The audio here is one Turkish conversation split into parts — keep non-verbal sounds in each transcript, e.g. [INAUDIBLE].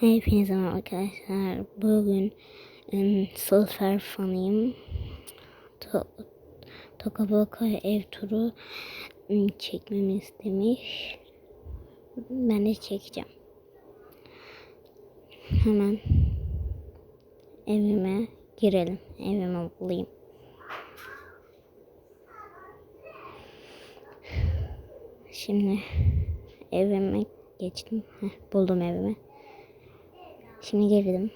Hepinize arkadaşlar. Bugün ım, Silver fanıyım. To Tokaboka ev turu ım, çekmemi istemiş. Ben de çekeceğim. Hemen evime girelim. Evime bulayım. Şimdi evime geçtim. Heh, buldum evimi. Şimdi girdim.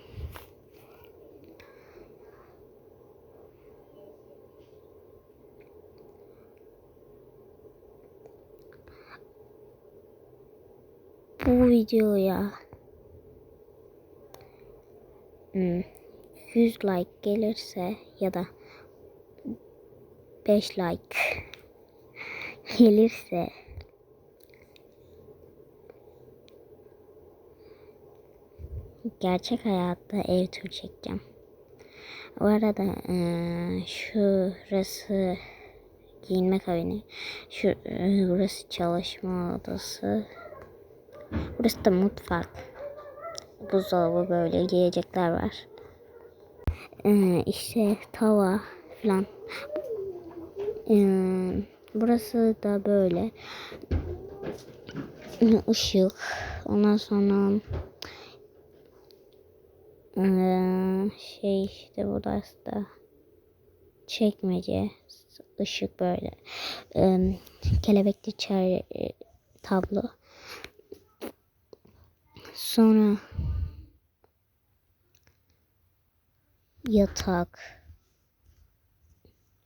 Bu videoya hmm, 100 like gelirse ya da 5 like [LAUGHS] gelirse gerçek hayatta ev turu çekeceğim. Bu arada eee, şurası giyinme kabini. Şu eee, burası çalışma odası. Burası da mutfak. Buzdolabı böyle yiyecekler var. Eee işte tava falan. Eee, burası da böyle. ışık. Ondan sonra ee, şey işte burası da çekmece ışık böyle. Kelebekli e, tablo. Sonra yatak.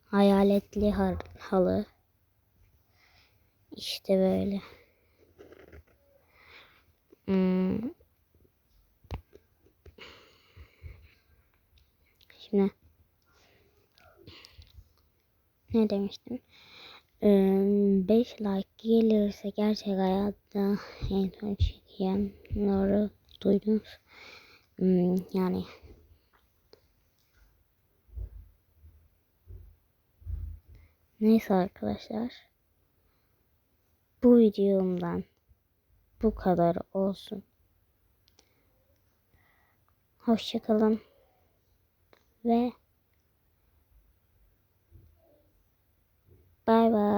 Hayaletli har- halı. İşte böyle. Hmm. Şimdi ne demiştim? 5 like gelirse gerçek hayatta en son çekenleri duydunuz. Hmm, yani neyse arkadaşlar. Bu videomdan bu kadar olsun. Hoşçakalın ve bay bay.